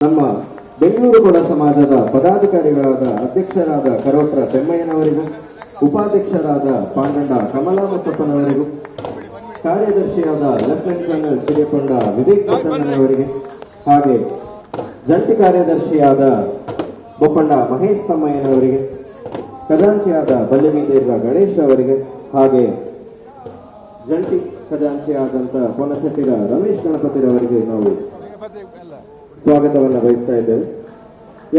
ನಮ್ಮ ಬೆಂಗಳೂರು ಕೊಡ ಸಮಾಜದ ಪದಾಧಿಕಾರಿಗಳಾದ ಅಧ್ಯಕ್ಷರಾದ ಕರೋಟ್ರ ಬೆಮ್ಮಯ್ಯನವರಿಗೂ ಉಪಾಧ್ಯಕ್ಷರಾದ ಪಾಂಡಂಡ ಕಮಲಾ ಬಸಪ್ಪನವರಿಗೂ ಕಾರ್ಯದರ್ಶಿಯಾದ ಲೆಫ್ಟಿನೆಂಟ್ ಕರ್ನಲ್ ಸಿರಿಪಂಡ ವಿವೇಕ್ ಪಟ್ಟಣ್ಣನವರಿಗೆ ಹಾಗೆ ಜಂಟಿ ಕಾರ್ಯದರ್ಶಿಯಾದ ಬೊಪ್ಪಂಡ ಮಹೇಶ್ ತಮ್ಮಯ್ಯನವರಿಗೆ, ಖಜಾಂಚಿಯಾದ ಬಲ್ಯಮೀದೇರ್ಗ ಗಣೇಶ್ ಅವರಿಗೆ, ಹಾಗೆ ಜಂಟಿ ಖಜಾಂಚಿಯಾದಂಥ ಕೊನಚಟ್ಟಿರ ರಮೇಶ್ ಗಣಪತಿರವರಿಗೆ ನಾವು ಸ್ವಾಗತವನ್ನು ಬಯಸ್ತಾ ಇದ್ದೇವೆ.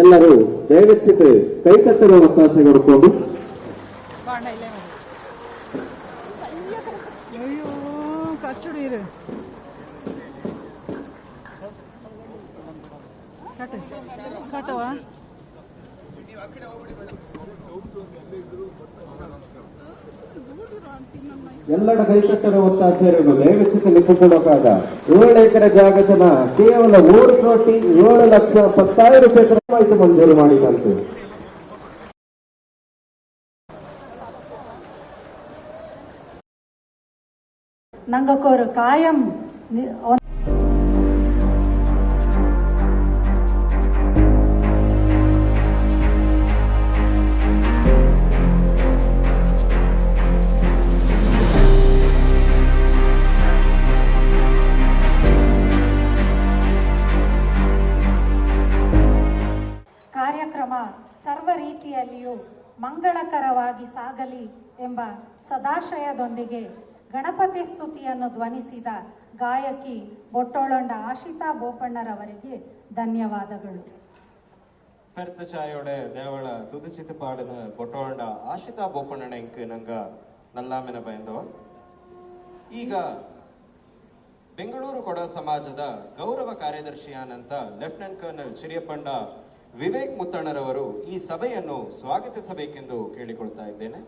ಎಲ್ಲರೂ ದಯವೆಚ್ಚಿತು ಕೈಕಟ್ಟದ ಒತ್ತಾಸೆ ಕೊಡ್ಕೊಂಡು ಕಟ್ಟವ ಎಲ್ಲರ ಕೈಕಟ್ಟದ ಒತ್ತಾಸೆಯನ್ನು ಇರಲು ನಿಂತುಕೊಳ್ಳೋಕಾದ. ಏಳು ಎಕರೆ ಜಾಗತನ ಕೇವಲ ಮೂರು ಕೋಟಿ ಏಳು ಲಕ್ಷ ಪತ್ತಾಯಿರ ರೂಪಾಯಿ ಕ್ರಮಾಯಿತು ಮಂಜೂರು ಮಾಡಿದಂತೆ. ನಂಗಕ್ಕೋರು ಕಾಯಂ ಕಾರ್ಯಕ್ರಮ ಸರ್ವ ರೀತಿಯಲ್ಲಿಯೂ ಮಂಗಳಕರವಾಗಿ ಸಾಗಲಿ ಎಂಬ ಸದಾಶಯದೊಂದಿಗೆ ಗಣಪತಿ ಸ್ತುತಿಯನ್ನು ಧ್ವನಿಸಿದ ಗಾಯಕಿ ಬೊಟ್ಟೊಳೊಂಡ ಆಶಿತಾ ಬೋಪಣ್ಣರವರಿಗೆ ಧನ್ಯವಾದಗಳು. பெருத்தச்சாயோட ದೇವಳ ತುದಿಚಿತ ಪಾಡಿನ பொட்டோண்டா ಆಶಿತಾ ಬೋಪಣ್ಣನಂಗೆ ನಂಗೆ ನಲ್ಲಾಮಿನ ಬಯಂದವ. ಈಗ ಬೆಂಗಳೂರು ಕೊಡ ಸಮಾಜದ ಗೌರವ ಕಾರ್ಯದರ್ಶಿಯಾನಂತ ಲೆಫ್ಟಿನೆಂಟ್ ಕರ್ನಲ್ ಚಿರಿಯಪ್ಪಂಡ ವಿವೇಕ್ ಮುತ್ತಣ್ಣರವರು ಈ ಸಭೆಯನ್ನು ಸ್ವಾಗತಿಸಬೇಕೆಂದು ಕೇಳಿಕೊಳ್ತಾ ಇದ್ದೇನೆ.